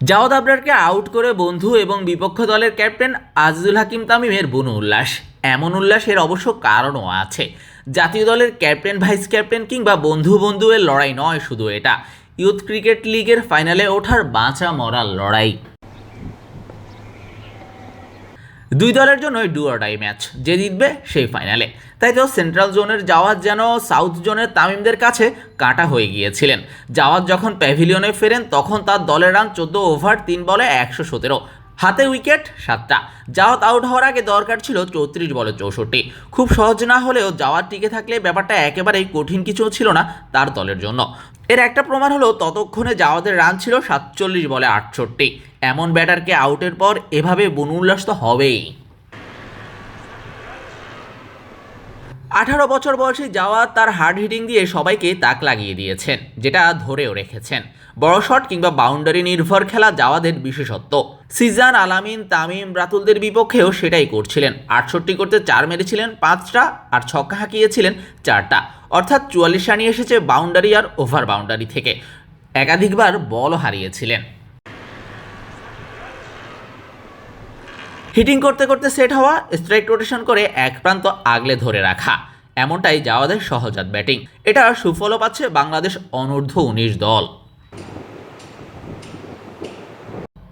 Javad আবরারকে out করে বন্ধু এবং বিপক্ষ দলের ক্যাপ্টেন আজিজুল হাকিম তামিমের বুনো উল্লাস। এমন উল্লাসের অবশ্য কারণও আছে। জাতীয় দলের ক্যাপ্টেন, ভাইস ক্যাপ্টেন কিংবা বন্ধু বন্ধুয়ের লড়াই নয় শুধু এটা। ইউথ ক্রিকেট লিগের ফাইনালে ওঠার বাঁচা মরার লড়াই। দুই দলের জন্যই ডু অর্ডাই ম্যাচ যে জিতবে সেই ফাইনালে তাই তো সেন্ট্রাল জোনের জাওয়াদ যেন সাউথ জোনের তামিমদের কাছে কাটা হয়ে গিয়েছিলেন। জাওয়াদ যখন প্যাভিলিয়নে ফেরেন, তখন তার দলের রান চোদ্দ ওভার তিন বলে একশো সতেরো। হাতে উইকেট সাতটা। জাওয়াত আউট হওয়ার আগে দরকার ছিল চৌত্রিশ বলে চৌষট্টি। খুব সহজ না হলেও জাওয়াত টিকে থাকলে ব্যাপারটা একেবারেই কঠিন কিছু ছিল না তার দলের জন্য। এর একটা প্রমাণ হলো ততক্ষণে জাওয়াদের রান ছিল সাতচল্লিশ বলে আটষট্টি। এমন ব্যাটারকে আউটের পর এভাবে বনুল্লাস তো হবেই। আঠারো বছর বয়সী যাওয়া তার হার্ড হিটিং দিয়ে সবাইকে তাক লাগিয়ে দিয়েছেন, যেটা ধরেও রেখেছেন। বড় শট কিংবা বাউন্ডারি নির্ভর খেলা জাওয়াদের বিশেষত্ব। সিজান, আলামিন, তামিম, রাতুলদের বিপক্ষেও সেটাই করছিলেন। আটষট্টি করতে চার মেরেছিলেন, পাঁচটা আর ছক্কা হাঁকিয়েছিলেন চারটা। অর্থাৎ চুয়াল্লিশ রানই এসেছে বাউন্ডারি আর ওভার বাউন্ডারি থেকে। একাধিকবার বলও হারিয়েছিলেন। হিটিং করতে করতে সেট হওয়া, স্ট্রাইক রোটেশন করে এক প্রান্ত আগলে ধরে রাখা। এমনটাই জাওয়াদের সহজাত ব্যাটিং। এটা সুফলও পাচ্ছে বাংলাদেশ অনূর্ধ্ব উনিশ দল।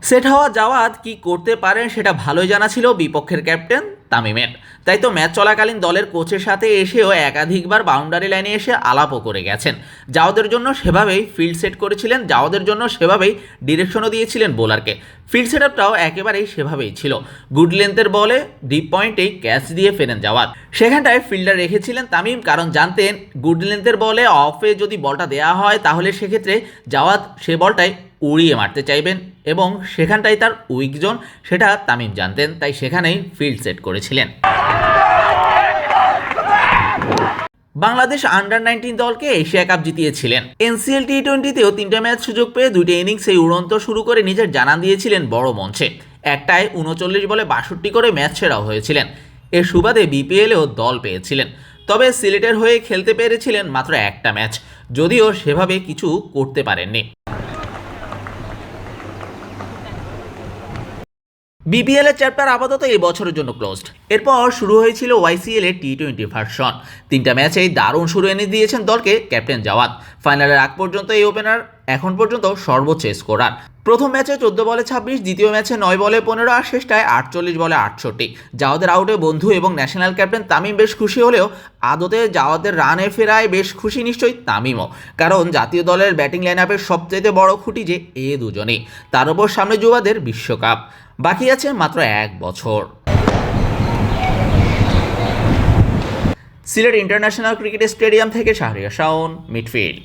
সেট হওয়া জাওয়াত কি করতে পারেন সেটা ভালোই জানা ছিল বিপক্ষের ক্যাপ্টেন তামিমের। তাই তো ম্যাচ চলাকালীন দলের কোচের সাথে এসেও একাধিকবার বাউন্ডারি লাইনে এসে আলাপও করে গেছেন। যাওদের জন্য সেভাবেই ফিল্ড সেট করেছিলেন, যাওদের জন্য সেভাবেই ডিরেকশনও দিয়েছিলেন বোলারকে ফিল্ড সেট আপটাও একেবারেই সেভাবেই ছিল। গুড লেন্থের বলে ডিপ পয়েন্টেই ক্যাচ দিয়ে ফেরেন জাওয়াদ। সেখানটায় ফিল্ডার রেখেছিলেন তামিম, কারণ জানতেন গুড লেন্থের বলে অফে যদি বলটা দেওয়া হয়, তাহলে সেক্ষেত্রে জাওয়াদ সে বলটাই উড়িয়ে মারতে চাইবেন। এবং সেখানটাই তার উইক জোন সেটা তামিম জানতেন, তাই সেখানেই ফিল্ড সেট করেছিলেন। বাংলাদেশ আন্ডার নাইনটিন দলকে এশিয়া কাপ জিতিয়েছিলেন। এনসিএল টি টোয়েন্টিতেও তিনটা ম্যাচ সুযোগ পেয়ে দুইটা ইনিংস এই উড়ন্ত শুরু করে নিজের জানান দিয়েছিলেন বড় মঞ্চে। একটায় উনচল্লিশ বলে বাষট্টি করে ম্যাচ সেরাও হয়েছিলেন। এর সুবাদে বিপিএলেও দল পেয়েছিলেন। তবে সিলেটের হয়ে খেলতে পেরেছিলেন মাত্র একটা ম্যাচ, যদিও সেভাবে কিছু করতে পারেননি। বিপিএল এর চ্যাপ্টার আপাতত এই বছরের জন্য ক্লোজড এরপর শুরু হয়েছিল ওয়াইসিএল এর টি টোয়েন্টি ভার্সন তিনটা ম্যাচেই দারুণ শুরু এনে দিয়েছেন দলকে ক্যাপ্টেন জাওয়াদ ফাইনালের আগ পর্যন্ত এই ওপেনার এখন পর্যন্ত সর্বোচ্চ স্কোরার প্রথম ম্যাচে চোদ্দ বলে ছাব্বিশ, দ্বিতীয় ম্যাচে নয় বলে পনেরো, আর শেষটায় আটচল্লিশ বলে আটষট্টি। জাওয়াদের আউটে বন্ধু এবং ন্যাশনাল ক্যাপ্টেন তামিম বেশ খুশি হলেও আদতে জাওয়াদের রানে ফেরায় বেশ খুশি নিশ্চয়ই তামিমও। কারণ জাতীয় দলের ব্যাটিং লাইন আপের সবচেয়ে বড় খুঁটি যে এ দুজনেই। তার ওপর সামনে যুবাদের বিশ্বকাপ। বাকি আছে মাত্র এক বছর। সিলেট ইন্টারন্যাশনাল ক্রিকেট স্টেডিয়াম থেকে শাহরিয়া শাওন মিডফিল্ড।